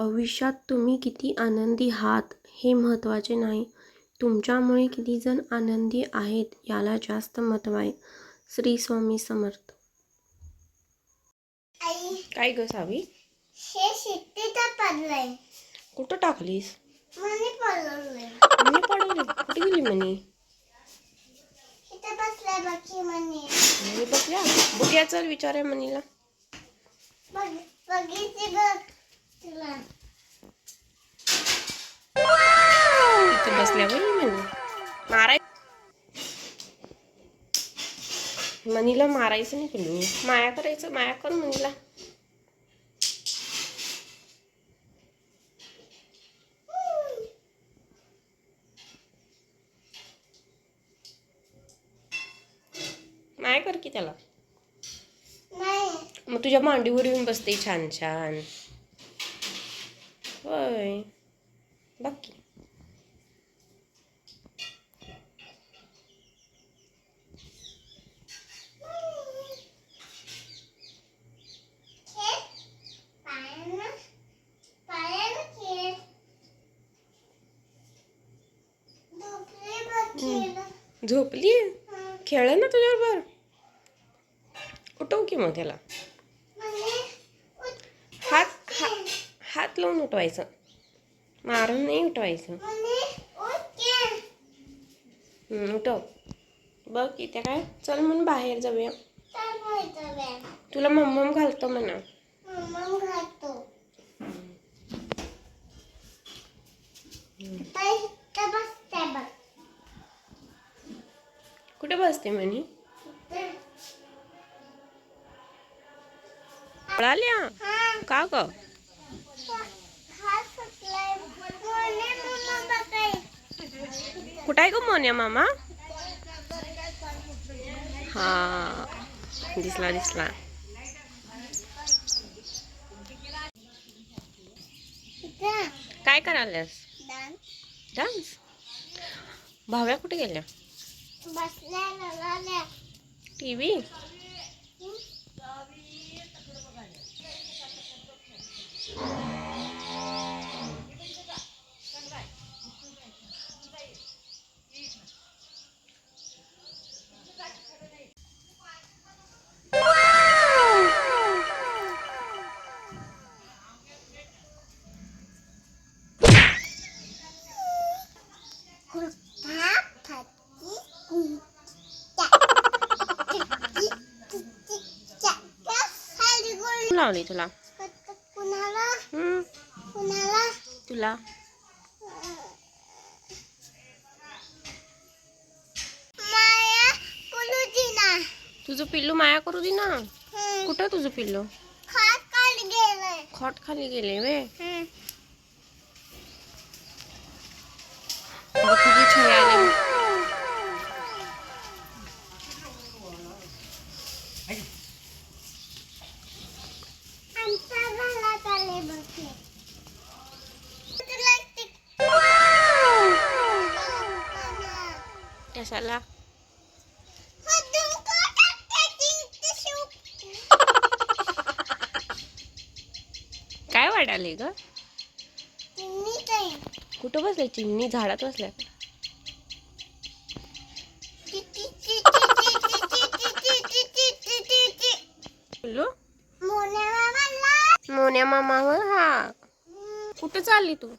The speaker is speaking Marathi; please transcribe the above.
आयुष्यात तुम्ही किती आनंदी आहात हे महत्त्वाचे नाही. तुमच्यामुळे किती जण आनंदी आहेत याला जास्त महत्त्व आहे. श्री स्वामी समर्थ. काय ग सावी? हे शिट्टीचं पडलंय. कुठं टाकलीस? मनी पडलंय. मनी कुठे गेली मनी इथं बसलाय बाकी मनी मनी बसल्या? बघूया चल विचारूया मनीला बघ बघितली बघ. माराय मनीला मारायचं नाही तुम्ही माया करायचं माया कर मनीला. माया कर की त्याला. मग तुझ्या मांडीवर येऊन बसते छान छान. होय. बाकी की खेळ पायानं पायानं खेळ झोपले बघ खेळ झोपली. खेळ ना तुझ्याबरोबर? उठव की मग त्याला? हात हा हात लावून उठवायचं. मारून नाही उठवायचं. उठव. बघ इथे काय? चल म्हणून बाहेर जाऊया. तुला मम्मम घालतो म्हणा. घालतो ताई इथं बसते बघ कुठे बसते म्हणे. पळाल्या? का ग? कुठं आहे ग मोन्या मामा? हा दिसला दिसला. काय करायलास डान्स डान्स भाव्या कुठे गेल्या? टी व्ही लावली तुला? तुला? तुझं पिल्लू माया करू दे ना. कुठं तुझं पिल्लू? खॉट खाली गेले वे. तुझी छाया कशाला? काय वाढाले ग? कुठं बसले? चिमणी झाडात बसल्या. मोन्या मामा हा. कुठं चालली तू?